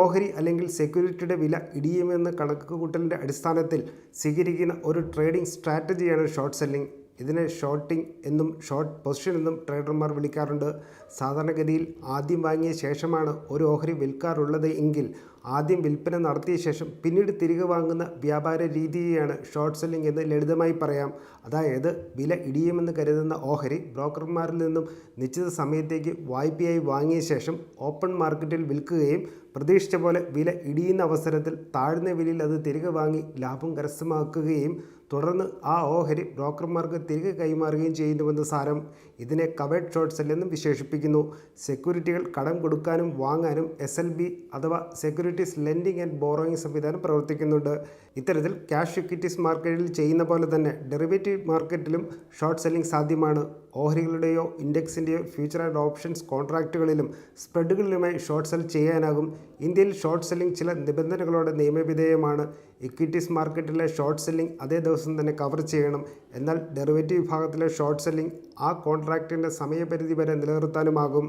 ഓഹരി അല്ലെങ്കിൽ സെക്യൂരിറ്റിയുടെ വില ഇടിയുമെന്ന കണക്കുകൂട്ടലിന്റെ അടിസ്ഥാനത്തിൽ സ്വീകരിക്കുന്ന ഒരു ട്രേഡിംഗ് സ്ട്രാറ്റജിയാണ് ഷോർട്ട് സെല്ലിംഗ്. ഇതിനെ ഷോർട്ടിംഗ് എന്നും ഷോർട്ട് പൊസിഷൻ എന്നും ട്രേഡർമാർ വിളിക്കാറുണ്ട്. സാധാരണഗതിയിൽ ആദ്യം വാങ്ങിയ ശേഷമാണ് ഒരു ഓഹരി വിൽക്കാറുള്ളത് എങ്കിൽ ആദ്യം വിൽപ്പന നടത്തിയ ശേഷം പിന്നീട് തിരികെ വാങ്ങുന്ന വ്യാപാര രീതിയെയാണ് ഷോർട്ട് സെല്ലിംഗ് എന്ന് ലളിതമായി പറയാം. അതായത് വില ഇടിയുമെന്ന് കരുതുന്ന ഓഹരി ബ്രോക്കർമാരിൽ നിന്നും നിശ്ചിത സമയത്തേക്ക് വായ്പയായി വാങ്ങിയ ശേഷം ഓപ്പൺ മാർക്കറ്റിൽ വിൽക്കുകയും പ്രതീക്ഷിച്ച പോലെ വില ഇടിയുന്ന അവസരത്തിൽ താഴ്ന്ന വിലയിൽ അത് തിരികെ വാങ്ങി ലാഭം കരസ്ഥമാക്കുകയും തുടർന്ന് ആ ഓഹരി ബ്രോക്കർമാർക്ക് തിരികെ കൈമാറുകയും ചെയ്യുന്നുവെന്ന് സാരം ഇതിനെ കവേഡ് ഷോർട്ട് സെല്ലെന്നും വിശേഷിപ്പിക്കുന്നു. സെക്യൂരിറ്റികൾ കടം കൊടുക്കാനും വാങ്ങാനും എസ് എൽ സെക്യൂരിറ്റി അഥവാ സെക്യൂരിറ്റീസ് ലെൻഡിംഗ് ആൻഡ് ബോറോയിങ് സംവിധാനം പ്രവർത്തിക്കുന്നുണ്ട്. ഇത്തരത്തിൽ ക്യാഷ് ഇക്വിറ്റീസ് മാർക്കറ്റിൽ ചെയ്യുന്ന പോലെ തന്നെ ഡെറിവേറ്റീവ് മാർക്കറ്റിലും ഷോർട്ട് സെല്ലിംഗ് സാധ്യമാണ്. ഓഹരികളുടെയോ ഇൻഡെക്സിന്റെയോ ഫ്യൂച്ചർ ആൻഡ് ഓപ്ഷൻസ് കോൺട്രാക്റ്റുകളിലും സ്പ്രെഡുകളിലുമായി ഷോർട്ട് സെൽ ചെയ്യാനാകും. ഇന്ത്യയിൽ ഷോർട്ട് സെല്ലിംഗ് ചില നിബന്ധനകളോടെ നിയമവിധേയമാണ്. ഇക്വിറ്റീസ് മാർക്കറ്റിലെ ഷോർട്ട് സെല്ലിംഗ് അതേ ദിവസം തന്നെ കവർ ചെയ്യണം. എന്നാൽ ഡെറിവേറ്റീവ് വിഭാഗത്തിലെ ഷോർട്ട് സെല്ലിംഗ് ആ കോൺട്രാക്റ്റിന്റെ സമയപരിധി വരെ നിലനിർത്താനുമാകും.